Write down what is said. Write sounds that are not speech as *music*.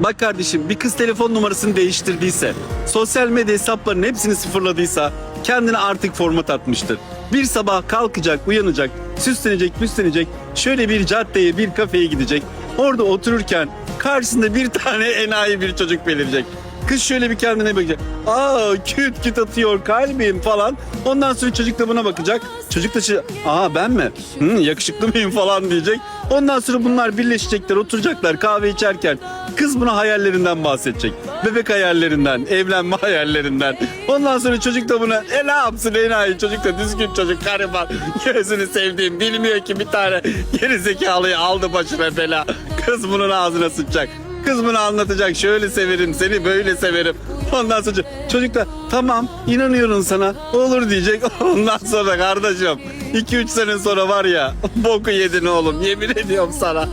Bak kardeşim bir kız telefon numarasını değiştirdiyse, sosyal medya hesaplarının hepsini sıfırladıysa kendine artık format atmıştır. Bir sabah kalkacak, uyanacak, süslenecek, püslenecek, şöyle bir caddeye, bir kafeye gidecek. Orada otururken karşısında bir tane *laughs* enayi bir çocuk belirecek. Kız şöyle bir kendine bakacak. Aa küt küt atıyor kalbim falan. Ondan sonra çocuk da buna bakacak. Çocuk da şey, aa ben mi? Hı, yakışıklı mıyım falan diyecek. Ondan sonra bunlar birleşecekler, oturacaklar kahve içerken. Kız buna hayallerinden bahsedecek. Bebek hayallerinden, evlenme hayallerinden. Ondan sonra çocuk da buna e ne yapsın enayi çocuk da düzgün çocuk gariban. Gözünü sevdiğim bilmiyor ki bir tane gerizekalıyı aldı başına bela. Kız bunun ağzına sıçacak. Kız bunu anlatacak. Şöyle severim seni böyle severim. Ondan sonra çocuk tamam inanıyorum sana olur diyecek. *laughs* Ondan sonra kardeşim 2-3 sene sonra var ya boku yedin oğlum yemin ediyorum sana.